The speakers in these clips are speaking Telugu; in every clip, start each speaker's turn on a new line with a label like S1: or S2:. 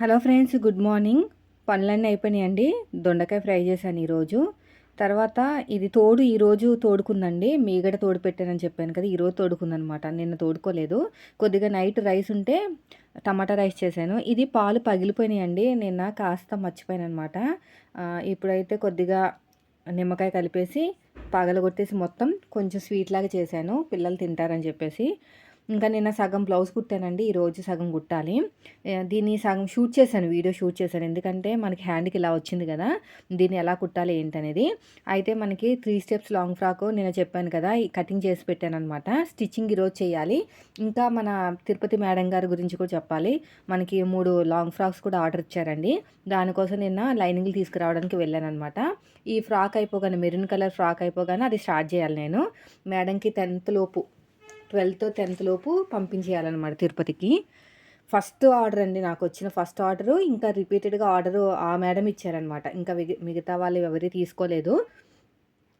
S1: Hello friends good morning. పనులన్నీ అయిపోయినాయండి. దొండకాయ ఫ్రై చేశాను ఈరోజు. తర్వాత ఇది తోడు ఈరోజు తోడుకుందండి. మీగడ తోడు పెట్టానని చెప్పాను కదా ఈరోజు తోడుకుందనమాట. నిన్న తోడుకోలేదు. కొద్దిగా నైట్ రైస్ ఉంటే టమాటా రైస్ చేశాను. ఇది పాలు పగిలిపోయినాయండి. నిన్న కాస్త మర్చిపోయాను అనమాట ఇప్పుడైతే కొద్దిగా నిమ్మకాయ కలిపేసి పగలగొట్టేసి మొత్తం కొంచెం స్వీట్ లాగా చేశాను. పిల్లలు తింటారని చెప్పేసి. ఇంకా నిన్న సగం బ్లౌజ్ కుట్టానండి ఈరోజు సగం కుట్టాలి. దీన్ని సగం షూట్ చేశాను వీడియో షూట్ చేశాను. ఎందుకంటే మనకి హ్యాండ్కి ఇలా వచ్చింది కదా దీన్ని ఎలా కుట్టాలి ఏంటనేది. అయితే మనకి త్రీ స్టెప్స్ లాంగ్ ఫ్రాక్ నేను చెప్పాను కదా ఈ కటింగ్ చేసి పెట్టాను అనమాట స్టిచ్చింగ్ ఈరోజు చేయాలి. ఇంకా మన తిరుపతి మేడం గారి గురించి కూడా చెప్పాలి. మనకి మూడు లాంగ్ ఫ్రాక్స్ కూడా ఆర్డర్ ఇచ్చారండి. దానికోసం నిన్న లైనింగ్లు తీసుకురావడానికి వెళ్ళాను అనమాట ఈ ఫ్రాక్ అయిపోగానే మెరూన్ కలర్ ఫ్రాక్ అయిపోగానే అది స్టార్ట్ చేయాలి నేను. మేడంకి టెన్త్ లోపు ట్వెల్త్ టెన్త్ లోపు పంపించేయాలన్నమాట తిరుపతికి. ఫస్ట్ ఆర్డర్ అండి నాకు వచ్చిన ఫస్ట్ ఆర్డరు. ఇంకా రిపీటెడ్గా ఆర్డరు ఆ మేడం ఇచ్చారనమాట ఇంకా మిగతా వాళ్ళు ఎవరి తీసుకోలేదు.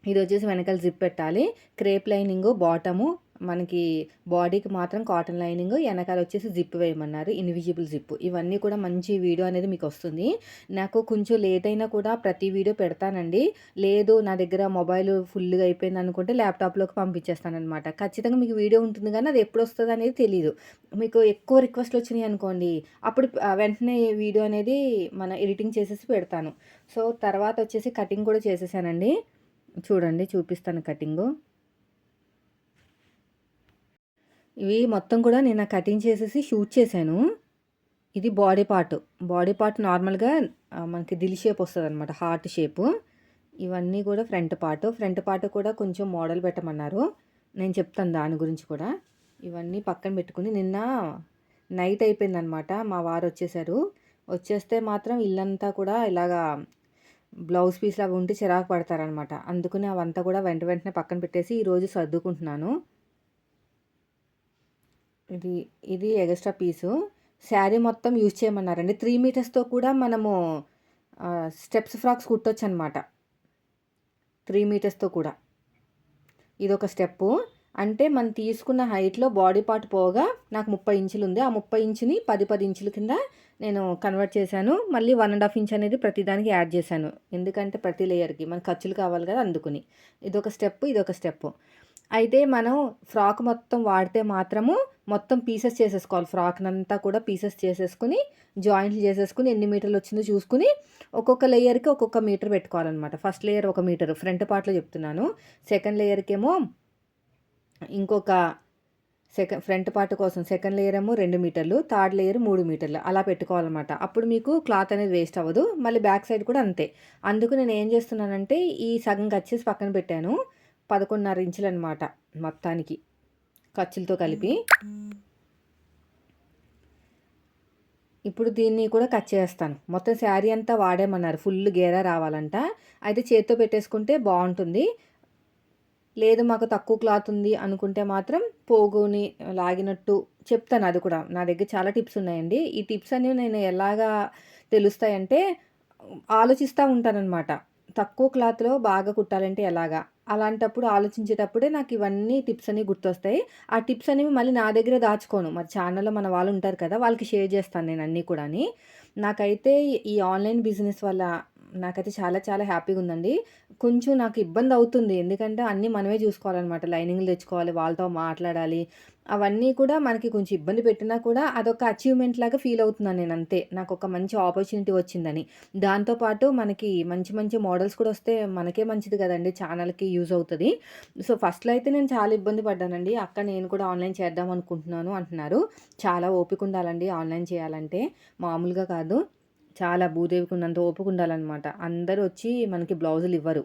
S1: ఇది వచ్చేసి వెనకాల జిప్ పెట్టాలి. క్రేప్ లైనింగ్ బాటము మనకి బాడీకి మాత్రం కాటన్ లైనింగ్ వెనకాల వచ్చేసి జిప్ వేయమన్నారు. Invisible zip. ఇవన్నీ కూడా మంచి వీడియో అనేది మీకు వస్తుంది. నాకు కొంచెం లేట్ అయినా కూడా ప్రతి వీడియో పెడతానండి. లేదు నా దగ్గర మొబైల్ ఫుల్గా అయిపోయింది అనుకుంటే ల్యాప్టాప్లోకి పంపించేస్తానమాట ఖచ్చితంగా మీకు వీడియో ఉంటుంది కానీ అది ఎప్పుడు వస్తుంది అనేది తెలియదు మీకు ఎక్కువ రిక్వెస్ట్లు వచ్చినాయి అనుకోండి అప్పుడు వెంటనే వీడియో అనేది మన ఎడిటింగ్ చేసేసి పెడతాను. సో తర్వాత వచ్చేసి కటింగ్ కూడా చేసేసానండి. చూడండి చూపిస్తాను కటింగు. ఇవి మొత్తం కూడా నేను కటింగ్ చేసేసి షూట్ చేశాను. ఇది బాడీ పార్ట్. బాడీ పార్ట్ నార్మల్గా మనకి దిల్ షేప్ వస్తుంది అనమాట హార్ట్ షేపు. ఇవన్నీ కూడా ఫ్రంట్ పార్ట్. ఫ్రంట్ పార్ట్ కూడా కొంచెం మోడల్ పెట్టమన్నారు. నేను చెప్తాను దాని గురించి కూడా. ఇవన్నీ పక్కన పెట్టుకుని నిన్న నైట్ అయిపోయిందనమాట మా వారు వచ్చేసారు. వచ్చేస్తే మాత్రం ఇల్లంతా కూడా ఇలాగా బ్లౌజ్ పీస్ లాగా ఉంటే చిరాకు పడతారనమాట అందుకని అవంతా కూడా వెంట వెంటనే పక్కన పెట్టేసి ఈరోజు సర్దుకుంటున్నాను. ఇది ఇది ఎగస్ట్రా పీసు శారీ మొత్తం యూజ్ చేయమన్నారండి. త్రీ మీటర్స్తో కూడా మనము స్టెప్స్ ఫ్రాక్స్ కుట్టొచ్చు అనమాట త్రీ మీటర్స్తో కూడా. ఇది ఒక స్టెప్పు అంటే మనం తీసుకున్న హైట్లో బాడీ పార్ట్ పోగా నాకు ముప్పై ఇంచులు ఉంది. ఆ ముప్పై ఇంచుని పది పది ఇంచుల కింద నేను కన్వర్ట్ చేశాను. మళ్ళీ వన్ అండ్ హాఫ్ ఇంచ్ అనేది ప్రతిదానికి యాడ్ చేశాను. ఎందుకంటే ప్రతి లేయర్కి మన ఖర్చులు కావాలి కదా అందుకుని. ఇదొక స్టెప్ ఇదొక స్టెప్ అయితే మనం ఫ్రాక్ మొత్తం వాడితే మాత్రము మొత్తం పీసెస్ చేసేసుకోవాలి. ఫ్రాక్ అంతా కూడా పీసెస్ చేసేసుకుని జాయింట్లు చేసేసుకుని ఎన్ని మీటర్లు వచ్చిందో చూసుకుని ఒక్కొక్క లేయర్కి ఒక్కొక్క మీటర్ పెట్టుకోవాలన్నమాట. ఫస్ట్ లేయర్ ఒక మీటర్. ఫ్రంట్ పార్ట్లో చెప్తున్నాను. సెకండ్ లేయర్కి ఏమో ఇంకొక సెకండ్ ఫ్రంట్ పార్ట్ కోసం సెకండ్ లేయర్ ఏమో రెండు మీటర్లు థర్డ్ లేయర్ మూడు మీటర్లు అలా పెట్టుకోవాలన్నమాట. అప్పుడు మీకు క్లాత్ అనేది వేస్ట్ అవ్వదు. మళ్ళీ బ్యాక్ సైడ్ కూడా అంతే. అందుకు నేను ఏం చేస్తున్నానంటే ఈ సగం కచ్చేసి పక్కన పెట్టాను. పదకొండున్నర ఇంచులు అనమాట మొత్తానికి ఖర్చులతో కలిపి. ఇప్పుడు దీన్ని కూడా కట్ చేస్తాను. మొత్తం శారీ అంతా వాడేమన్నారు. ఫుల్ గేరా రావాలంట. అయితే చేతితో పెట్టేసుకుంటే బాగుంటుంది. లేదు మాకు తక్కువ క్లాత్ ఉంది అనుకుంటే మాత్రం పోగుని లాగినట్టు చెప్తాను అది కూడా. నా దగ్గర చాలా టిప్స్ ఉన్నాయండి. ఈ టిప్స్ అనేవి నేను ఎలాగా తెలుస్తాయంటే ఆలోచిస్తూ ఉంటానన్నమాట. తక్కువ క్లాత్లో బాగా కుట్టాలంటే ఎలాగా? అలాంటప్పుడు ఆలోచించేటప్పుడే నాకు ఇవన్నీ టిప్స్ అనేవి గుర్తొస్తాయి. ఆ టిప్స్ అనేవి మళ్ళీ నా దగ్గరే దాచుకోను. మరి ఛానల్లో మన వాళ్ళు ఉంటారు కదా వాళ్ళకి షేర్ చేస్తాను నేను అన్నీ కూడా నాకైతే ఈ ఆన్లైన్ బిజినెస్ వల్ల నాకైతే చాలా చాలా హ్యాపీగా ఉందండి. కొంచెం నాకు ఇబ్బంది అవుతుంది. ఎందుకంటే అన్నీ మనమే చూసుకోవాలన్నమాట. లైనింగ్లు తెచ్చుకోవాలి వాళ్ళతో మాట్లాడాలి. అవన్నీ కూడా మనకి కొంచెం ఇబ్బంది పెట్టినా కూడా అదొక అచీవ్మెంట్ లాగా ఫీల్ అవుతున్నాను నేను అంతే. నాకు ఒక మంచి ఆపర్చునిటీ వచ్చిందని. దాంతోపాటు మనకి మంచి మంచి మోడల్స్ కూడా వస్తే మనకే మంచిది కదండి ఛానల్కి యూజ్ అవుతుంది. సో ఫస్ట్లో అయితే నేను చాలా ఇబ్బంది పడ్డానండి. అక్క నేను కూడా ఆన్లైన్ చేద్దాం అనుకుంటున్నాను అంటున్నారు. చాలా ఓపిక ఉండాలండి ఆన్లైన్ చేయాలంటే. మామూలుగా కాదు. చాలా భూదేవికి ఉన్నంత ఓపిక ఉండాలన్నమాట. అందరూ వచ్చి మనకి బ్లౌజులు ఇవ్వరు.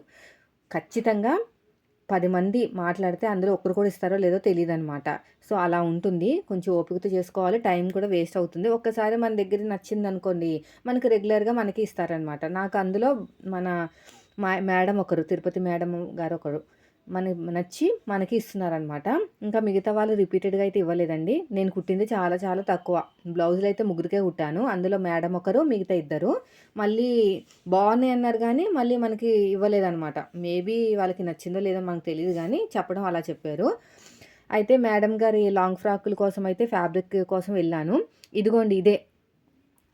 S1: ఖచ్చితంగా పది మంది మాట్లాడితే అందులో ఒక్కరు కూడా ఇస్తారో లేదో తెలియదు అనమాట సో అలా ఉంటుంది. కొంచెం ఓపికతో చేసుకోవాలి. టైం కూడా వేస్ట్ అవుతుంది. ఒక్కసారి మన దగ్గర నచ్చింది అనుకోండి మనకి రెగ్యులర్గా మనకి ఇస్తారనమాట నాకు అందులో మన మా మేడం ఒకరు తిరుపతి మేడం గారు ఒకరు మనకి నచ్చి మనకి ఇస్తున్నారనమాట ఇంకా మిగతా వాళ్ళు రిపీటెడ్గా అయితే ఇవ్వలేదండి. నేను కుట్టింది చాలా చాలా తక్కువ. బ్లౌజులు అయితే ముగ్గురికే కుట్టాను. అందులో మేడం ఒకరు మిగతా ఇద్దరు. మళ్ళీ బాగున్నాయి అన్నారు కానీ మళ్ళీ మనకి ఇవ్వలేదన్నమాట. మేబీ వాళ్ళకి నచ్చిందో లేదో మనకు తెలియదు కానీ చెప్పడం అలా చెప్పారు. అయితే మేడం గారి లాంగ్ ఫ్రాకుల కోసం అయితే ఫ్యాబ్రిక్ కోసం వెళ్ళాను. ఇదిగోండి ఇదే.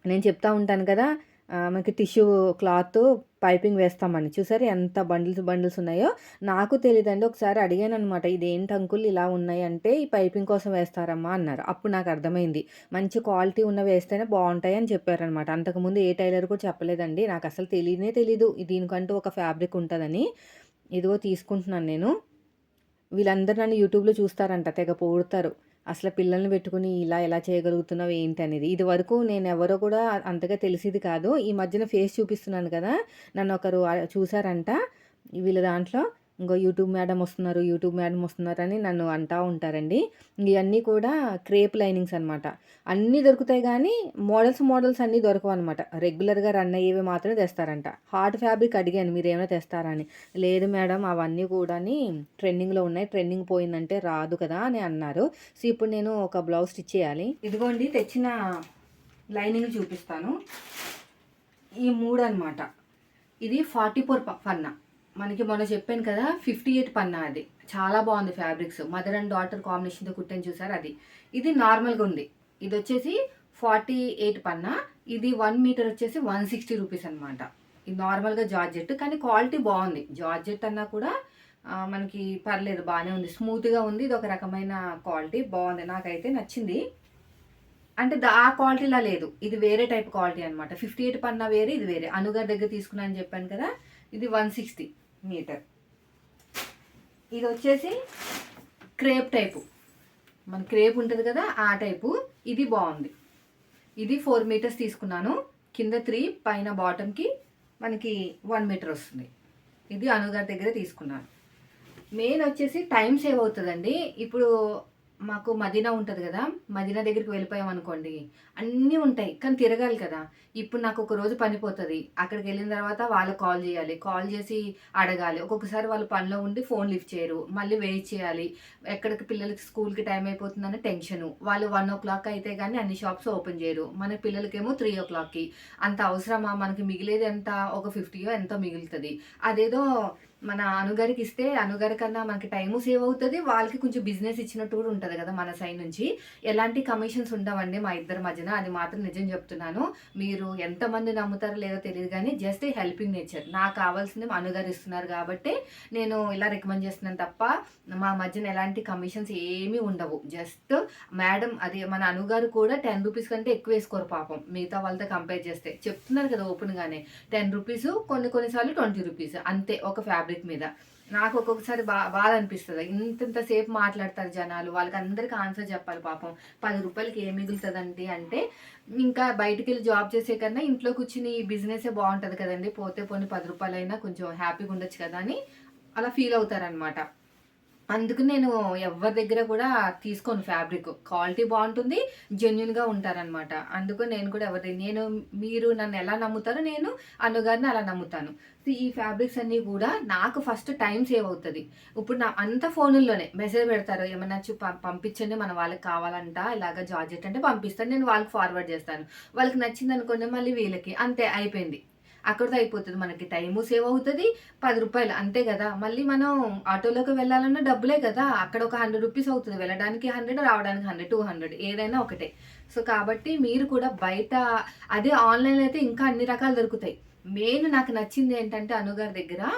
S1: నేను చెప్తా ఉంటాను కదా మనకి టిష్యూ క్లాత్ పైపింగ్ వేస్తామని చూసారు ఎంత బండిల్స్ బండిల్స్ ఉన్నాయో? నాకు తెలియదండి ఒకసారి అడిగాను అనమాట ఇదేంటి అంకుల్ ఇలా ఉన్నాయి అంటే ఈ పైపింగ్ కోసం వేస్తారమ్మా అన్నారు. అప్పుడు నాకు అర్థమైంది. మంచి క్వాలిటీ ఉన్న వేస్తేనే బాగుంటాయి అని చెప్పారనమాట అంతకుముందు ఏ టైలర్ కూడా చెప్పలేదండి. నాకు అసలు తెలియనే తెలీదు. దీనికంటూ ఒక ఫ్యాబ్రిక్ ఉంటుందని. ఇదిగో తీసుకుంటున్నాను నేను. వీళ్ళందరూ నన్ను యూట్యూబ్లో చూస్తారంట తెగ పోడతారు అసలు పిల్లల్ని పెట్టుకుని ఇలా ఎలా చేయగలుగుతున్నావు ఏంటి అనేది. ఇది వరకు నేను ఎవరో కూడా అంతగా తెలిసేది కాదు. ఈ మధ్యన ఫేస్ చూపిస్తున్నాను కదా. నన్ను ఒకరు చూసారంట వీళ్ళ దాంట్లో. ఇంకో యూట్యూబ్ మేడం వస్తున్నారు యూట్యూబ్ మేడం వస్తున్నారు అని నన్ను అంటూ ఉంటారండి. ఇవన్నీ కూడా క్రేప్ లైనింగ్స్ అనమాట అన్నీ దొరుకుతాయి కానీ మోడల్స్ మోడల్స్ అన్నీ దొరకవు అనమాట రెగ్యులర్గా రన్ అయ్యేవి మాత్రమే తెస్తారంట. హార్డ్ ఫ్యాబ్రిక్ అడిగాను మీరు ఏమైనా తెస్తారా? అని. లేదు మేడం అవన్నీ కూడా ట్రెండింగ్లో ఉన్నాయి. ట్రెండింగ్ పోయిందంటే రాదు కదా అని అన్నారు. సో ఇప్పుడు నేను ఒక బ్లౌజ్ స్టిచ్ చేయాలి. ఇదిగోండి తెచ్చిన లైనింగ్ చూపిస్తాను. ఈ మూడు అనమాట ఇది ఫార్టీ ఫోర్ పన్నా. మనకి మొన్న చెప్పాను కదా ఫిఫ్టీ ఎయిట్ పన్నా అది. చాలా బాగుంది ఫ్యాబ్రిక్స్ మదర్ అండ్ డాటర్ కాంబినేషన్తో కుట్టని చూసారు అది? ఇది నార్మల్గా ఉంది. ఇది వచ్చేసి ఫార్టీ ఎయిట్ పన్నా. ఇది వన్ మీటర్ వచ్చేసి వన్ సిక్స్టీ రూపీస్ అనమాట ఇది నార్మల్గా జార్జెట్ కానీ క్వాలిటీ బాగుంది. జార్జెట్ అన్నా కూడా మనకి పర్లేదు బాగానే ఉంది. స్మూత్గా ఉంది. ఇది ఒక రకమైన క్వాలిటీ బాగుంది. నాకైతే నచ్చింది. అంటే దా- ఆ క్వాలిటీలా లేదు. ఇది వేరే టైప్ క్వాలిటీ అనమాట ఫిఫ్టీ ఎయిట్ పన్నా వేరే ఇది వేరే. అనుగారి దగ్గర తీసుకున్నా అని చెప్పాను కదా ఇది వన్ సిక్స్టీ మీటర్. ఇది వచ్చేసి క్రేప్ టైపు. మన క్రేప్ ఉంటుంది కదా ఆ టైపు. ఇది బాగుంది. ఇది ఫోర్ మీటర్స్ తీసుకున్నాను. కింద త్రీ పైన బాటమ్కి మనకి వన్ మీటర్ వస్తుంది. ఇది అనుగారి దగ్గర తీసుకున్నాను. మెయిన్ వచ్చేసి టైం సేవ్ అవుతుందండి. ఇప్పుడు మాకు మదీనా ఉంటుంది కదా మదీనా దగ్గరికి వెళ్ళిపోయాం అనుకోండి అన్నీ ఉంటాయి కానీ తిరగాలి కదా. ఇప్పుడు నాకు ఒక రోజు పని పోతుంది అక్కడికి వెళ్ళిన తర్వాత వాళ్ళకి కాల్ చేయాలి కాల్ చేసి అడగాలి. ఒక్కొక్కసారి వాళ్ళు పనిలో ఉండి ఫోన్ లిఫ్ట్ చేయరు మళ్ళీ వెయిట్ చేయాలి. ఎక్కడికి పిల్లలకి స్కూల్కి టైం అయిపోతుందని టెన్షను. వాళ్ళు వన్ ఓ క్లాక్ అయితే కానీ అన్ని షాప్స్ ఓపెన్ చేయరు. మన పిల్లలకేమో త్రీ ఓ క్లాక్కి. అంత అవసరమా? మనకి మిగిలేది ఎంత? ఒక ఫిఫ్టీయో ఎంతో మిగులుతుంది. అదేదో మన అనుగారికి ఇస్తే అనుగారి కన్నా మనకి టైము సేవ్ అవుతుంది. వాళ్ళకి కొంచెం బిజినెస్ ఇచ్చినట్టు కూడా ఉంటుంది కదా మన సైడ్ నుంచి. ఎలాంటి కమిషన్స్ ఉండవండి మా ఇద్దరి మధ్యన. అది మాత్రం నిజం చెప్తున్నాను. మీరు ఎంతమంది నమ్ముతారో లేదో తెలియదు కానీ జస్ట్ హెల్పింగ్ నేచర్. నాకు కావాల్సింది అనుగారు ఇస్తున్నారు కాబట్టి నేను ఇలా రికమెండ్ చేస్తున్నాను తప్ప మా మధ్యన ఎలాంటి కమిషన్స్ ఏమీ ఉండవు. జస్ట్ మేడం అది మన అనుగారు కూడా టెన్ రూపీస్ కంటే ఎక్కువ వేసుకోరు పాపం. మిగతా వాళ్ళతో కంపేర్ చేస్తే. చెప్తున్నారు కదా ఓపెన్గానే. టెన్ రూపీస్ కొన్ని కొన్నిసార్లు ట్వంటీ రూపీస్. అంతే ఒక ఫ్యాబ్రిక్ మీద. నాకు ఒక్కొక్కసారి బా బాధ అనిపిస్తుంది. ఇంత మాట్లాడతారు జనాలు వాళ్ళకి అందరికి ఆన్సర్ చెప్పాలి పాపం. పది రూపాయలకి ఏం మిగులుతుందండి అంటే ఇంకా బయటికి వెళ్ళి జాబ్ చేసే కన్నా ఇంట్లో కూర్చుని బిజినెసే బాగుంటుంది కదండి. పోతే పోనీ పది రూపాయలైనా కొంచెం హ్యాపీగా ఉండొచ్చు కదా అని అలా ఫీల్ అవుతారనమాట అందుకు నేను ఎవరి దగ్గర కూడా తీసుకోను ఫ్యాబ్రిక్. క్వాలిటీ బాగుంటుంది జెన్యున్గా ఉంటారనమాట అందుకు నేను కూడా ఎవరి నేను మీరు నన్ను ఎలా నమ్ముతారో నేను అన్నగారిని అలా నమ్ముతాను. సో ఈ ఫ్యాబ్రిక్స్ అన్నీ కూడా నాకు ఫస్ట్ టైం సేవ్ అవుతుంది. ఇప్పుడు నా అంత ఫోనుల్లోనే మెసేజ్ పెడతారు ఏమన్నా చూ పంపించండి మన వాళ్ళకి కావాలంట ఇలాగ జార్జెట్ అంటే పంపిస్తాను నేను వాళ్ళకి ఫార్వర్డ్ చేస్తాను. వాళ్ళకి నచ్చింది అనుకోండి మళ్ళీ వీళ్ళకి. అంతే అయిపోయింది. అక్కడితో అయిపోతుంది మనకి. టైము సేవ్ అవుతుంది పది రూపాయలు. అంతే కదా. మళ్ళీ మనం ఆటోలోకి వెళ్ళాలన్నా డబ్బులే కదా. అక్కడ ఒక హండ్రెడ్ రూపీస్ అవుతుంది. వెళ్ళడానికి హండ్రెడ్ రావడానికి హండ్రెడ్ టూ హండ్రెడ్. ఏదైనా ఒకటే. సో కాబట్టి మీరు కూడా బయట అదే ఆన్లైన్ అయితే ఇంకా అన్ని రకాలు దొరుకుతాయి. మెయిన్ నాకు నచ్చింది ఏంటంటే అనుగారి దగ్గర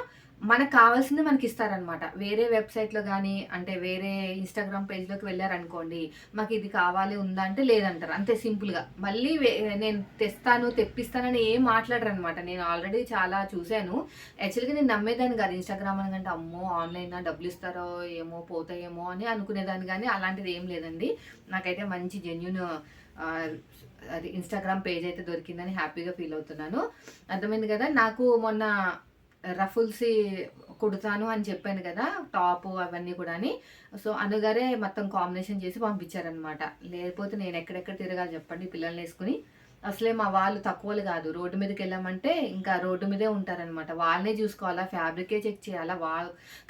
S1: మనకు కావాల్సింది మనకి ఇస్తారనమాట వేరే వెబ్సైట్లో కానీ అంటే వేరే ఇన్స్టాగ్రామ్ పేజ్లోకి వెళ్ళారనుకోండి మాకు ఇది కావాలి ఉందా అంటే లేదంటారు. అంతే సింపుల్గా. మళ్ళీ వే- నేను తెస్తాను తెప్పిస్తానని ఏం మాట్లాడరు అనమాట నేను ఆల్రెడీ చాలా చూశాను. యాక్చువల్గా నేను నమ్మేదాన్ని కాదు. ఇన్స్టాగ్రామ్ అనకంటే అమ్మో ఆన్లైన్ డబ్బులు ఇస్తారో ఏమో పోతాయేమో అని అనుకునేదాన్ని కానీ అలాంటిది ఏం లేదండి. నాకైతే మంచి జెన్యున్ అది ఇన్స్టాగ్రామ్ పేజ్ అయితే దొరికిందని హ్యాపీగా ఫీల్ అవుతున్నాను. అర్థమైంది కదా? నాకు మొన్న రఫుల్స్ కుడతాను అని చెప్పాను కదా టాప్ అవన్నీ కూడా అని సో అనుగారే మొత్తం కాంబినేషన్ చేసి పంపించారనమాట లేకపోతే నేను ఎక్కడెక్కడ తిరగాలి చెప్పండి పిల్లల్ని వేసుకుని. అసలే మా వాళ్ళు తక్కువలు కాదు. రోడ్డు మీదకి వెళ్ళామంటే ఇంకా రోడ్డు మీదే ఉంటారనమాట వాళ్ళనే చూసుకోవాలా ఫ్యాబ్రికే చెక్ చేయాలా వా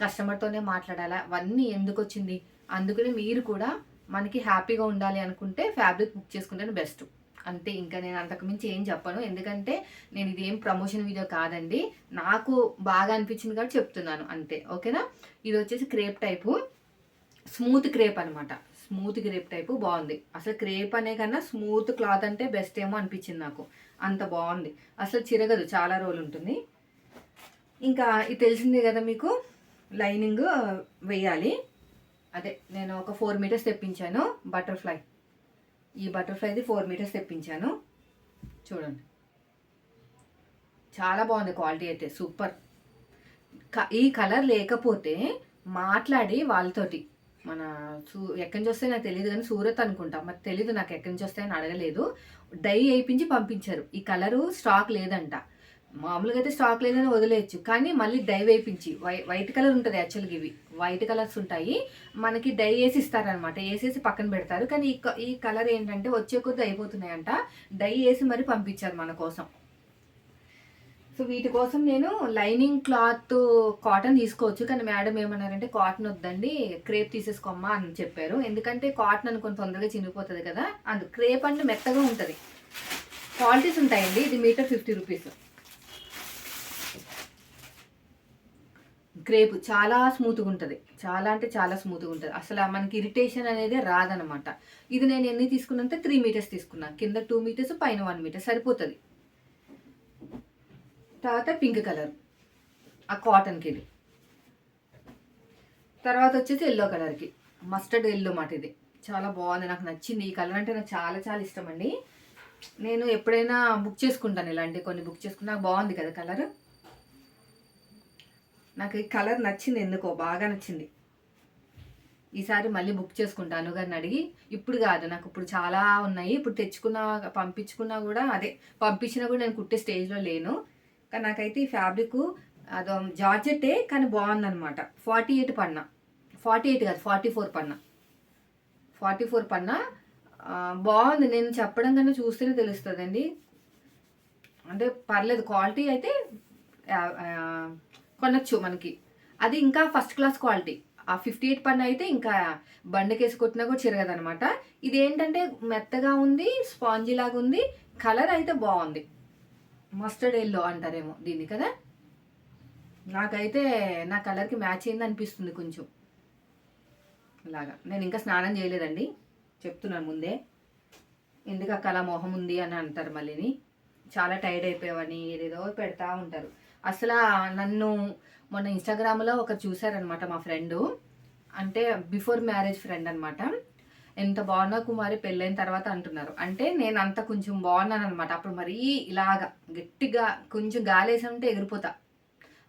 S1: కస్టమర్తోనే మాట్లాడాలా? అవన్నీ ఎందుకు వచ్చింది అందుకని మీరు కూడా మనకి హ్యాపీగా ఉండాలి అనుకుంటే ఫ్యాబ్రిక్ బుక్ చేసుకుంటేనే బెస్ట్. అంతే ఇంకా నేను అంతకుమించి ఏం చెప్పను. ఎందుకంటే నేను ఇదేం ప్రమోషన్ వీడియో కాదండి. నాకు బాగా అనిపించింది కాబట్టి చెప్తున్నాను. అంతే ఓకేనా? ఇది వచ్చేసి క్రేప్ టైపు. స్మూత్ క్రేప్ అనమాట స్మూత్ క్రేప్ టైపు బాగుంది. అసలు క్రేప్ అనే కన్నా స్మూత్ క్లాత్ అంటే బెస్ట్ ఏమో అనిపించింది నాకు. అంత బాగుంది. అసలు చిరగదు చాలా రోజులు ఉంటుంది. ఇంకా ఇది తెలిసిందే కదా మీకు? లైనింగ్ వేయాలి. అదే నేను ఒక ఫోర్ మీటర్స్ తెప్పించాను. బటర్ఫ్లై. ఈ బటర్ఫ్లైది ఫోర్ మీటర్స్ తెప్పించాను. చూడండి. చాలా బాగుంది క్వాలిటీ అయితే సూపర్ క- ఈ కలర్ లేకపోతే మాట్లాడి వాళ్ళతోటి. మన సూ ఎక్కడి నుంచి వస్తే నాకు తెలియదు కానీ సూరత్ అనుకుంటా. మరి తెలీదు నాకు ఎక్కడి నుంచి వస్తాయని అడగలేదు. డై వేయించి పంపించారు. ఈ కలరు స్టాక్ లేదంట. మామూలుగా అయితే స్టాక్ లేదని వదిలేయచ్చు. కానీ మళ్ళీ డై వేపించి వై వైట్ కలర్ ఉంటుంది యాక్చువల్గా ఇవి. వైట్ కలర్స్ ఉంటాయి. మనకి డై వేసి ఇస్తారనమాట వేసేసి పక్కన పెడతారు. కానీ ఈ క- ఈ కలర్ ఏంటంటే వచ్చే కొద్ది అయిపోతున్నాయంట. డై వేసి మరి పంపించారు మన కోసం. సో వీటి కోసం నేను లైనింగ్ క్లాత్ కాటన్ తీసుకోవచ్చు. కానీ మేడం ఏమన్నారంటే కాటన్ వద్దండి. క్రేప్ తీసేసుకోమ్మా అని చెప్పారు. ఎందుకంటే కాటన్ అనుకుని తొందరగా చినిగిపోతుంది కదా. అందు క్రేప్ అంటే మెత్తగా ఉంటుంది. క్వాలిటీస్ ఉంటాయండి. ఇది మీటర్ ఫిఫ్టీ రూపీస్ గ్రేప్ చాలా స్మూత్గా ఉంటుంది. చాలా అంటే చాలా స్మూత్గా ఉంటుంది. అసలు మనకి ఇరిటేషన్ అనేది రాదనమాట. ఇది నేను ఎన్ని తీసుకున్నంత త్రీ మీటర్స్ తీసుకున్నాను కింద టూ మీటర్స్ పైన వన్ మీటర్ సరిపోతుంది. తర్వాత పింక్ కలర్ ఆ కాటన్కి ఇది. తర్వాత వచ్చేసి ఎల్లో కలర్కి మస్టర్డ్ ఎల్లో మాట ఇది. చాలా బాగుంది. నాకు నచ్చింది. ఈ కలర్ అంటే నాకు చాలా చాలా ఇష్టం అండి. నేను ఎప్పుడైనా బుక్ చేసుకుంటాను ఇలాంటి కొన్ని బుక్ చేసుకున్నా. బాగుంది కదా కలర్. నాకు ఈ కలర్ నచ్చింది ఎందుకో బాగా నచ్చింది. ఈసారి మళ్ళీ బుక్ చేసుకుంటాను గారిని అడిగి ఇప్పుడు కాదు నాకు ఇప్పుడు చాలా ఉన్నాయి. ఇప్పుడు తెచ్చుకున్నా పంపించుకున్నా కూడా అదే. పంపించినా కూడా నేను కుట్టే స్టేజ్లో లేను. కానీ నాకైతే ఈ ఫ్యాబ్రిక్ అదో జార్జెట్టే కానీ బాగుందనమాట ఫార్టీ ఎయిట్ పన్నా. ఫార్టీ ఎయిట్ కాదు ఫార్టీ ఫోర్ పన్నా. ఫార్టీ ఫోర్ పన్నా. బాగుంది. నేను చెప్పడం కన్నా చూస్తేనే తెలుస్తుందండి. అంటే పర్లేదు క్వాలిటీ అయితే కొనొచ్చు మనకి. అది ఇంకా ఫస్ట్ క్లాస్ క్వాలిటీ ఆ ఫిఫ్టీ ఎయిట్ పన్ను అయితే ఇంకా బండకేసి కొట్టినా కూడా చిరగదనమాట ఇది ఏంటంటే మెత్తగా ఉంది స్పాంజీ లాగా ఉంది కలర్ అయితే బాగుంది. మస్టర్డ్ ఎల్లో అంటారేమో దీన్ని కదా? నాకైతే నా కలర్కి మ్యాచ్ అయింది అనిపిస్తుంది కొంచెం. ఇలాగా. నేను ఇంకా స్నానం చేయలేదండి. చెప్తున్నాను ముందే. ఎందుకు అక్క అలా మొహం ఉంది అని అంటారు మళ్ళీని. చాలా టైర్డ్ అయిపోయావని ఏదేదో పెడతా ఉంటారు. అసలు నన్ను మొన్న ఇన్స్టాగ్రామ్లో ఒకరు చూశారనమాట మా ఫ్రెండు. అంటే బిఫోర్ మ్యారేజ్ ఫ్రెండ్ అనమాట ఎంత బాగున్నా కుమారి పెళ్ళైన తర్వాత అంటున్నారు. అంటే నేను అంత కొంచెం బాగున్నాను అనమాట అప్పుడు మరీ ఇలాగా గట్టిగా కొంచెం గాలేసి ఉంటే ఎగిరిపోతా.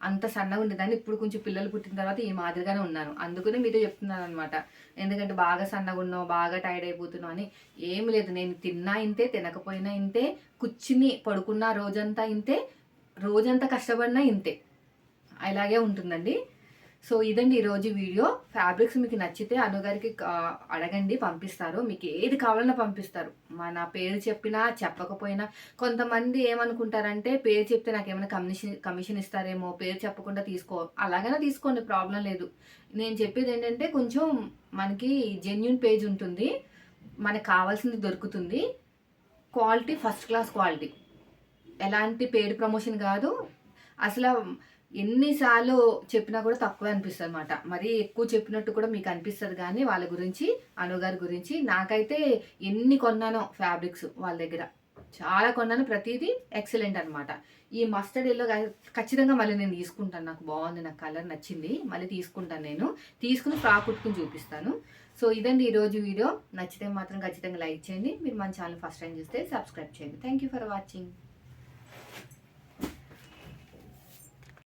S1: అంత సన్నగా ఉండేదాన్ని. ఇప్పుడు కొంచెం పిల్లలు పుట్టిన తర్వాత ఈ మాదిరిగానే ఉన్నాను. అందుకనే మీతో చెప్తున్నాను అనమాట ఎందుకంటే బాగా సన్నగా ఉన్నావు బాగా టైర్డ్ అయిపోతున్నావు అని ఏమి లేదు. నేను తిన్నా ఇంతే తినకపోయినా ఇంతే కూర్చుని పడుకున్న రోజంతా ఇంతే రోజంతా కష్టపడినా ఇంతే. అలాగే ఉంటుందండి. సో ఇదండి ఈరోజు వీడియో. ఫ్యాబ్రిక్స్ మీకు నచ్చితే అనుగారికి అడగండి పంపిస్తారు. మీకు ఏది కావాలన్నా పంపిస్తారు. మన పేరు చెప్పినా చెప్పకపోయినా కొంతమంది ఏమనుకుంటారంటే పేరు చెప్తే నాకు ఏమైనా కమిషన్ కమిషన్ ఇస్తారేమో పేరు చెప్పకుండా తీసుకో అలాగైనా తీసుకోండి ప్రాబ్లం లేదు. నేను చెప్పేది ఏంటంటే కొంచెం మనకి జెన్యున్ పేజ్ ఉంటుంది. మనకు కావాల్సింది దొరుకుతుంది. Quality first class quality. ఎలాంటి పేడ్ ప్రమోషన్ కాదు. అసలు ఎన్నిసార్లు చెప్పినా కూడా తక్కువ అనిపిస్తుంది అనమాట మరీ ఎక్కువ చెప్పినట్టు కూడా మీకు అనిపిస్తుంది కానీ వాళ్ళ గురించి అనుగారి గురించి నాకైతే ఎన్ని కొన్నానో ఫ్యాబ్రిక్స్ వాళ్ళ దగ్గర. చాలా కొన్నాను ప్రతిదీ ఎక్సలెంట్ అనమాట ఈ మస్టర్డ్ ఎల్లో ఖచ్చితంగా మళ్ళీ నేను తీసుకుంటాను. నాకు బాగుంది నాకు కలర్ నచ్చింది మళ్ళీ తీసుకుంటాను నేను. తీసుకుని ఫ్రాక్ కుట్టుకుని చూపిస్తాను. సో ఇదండి ఈరోజు వీడియో. నచ్చితే మాత్రం ఖచ్చితంగా లైక్ చేయండి. మీరు మన ఛానల్ ఫస్ట్ టైం చూస్తే సబ్స్క్రైబ్ చేయండి. Thank you for watching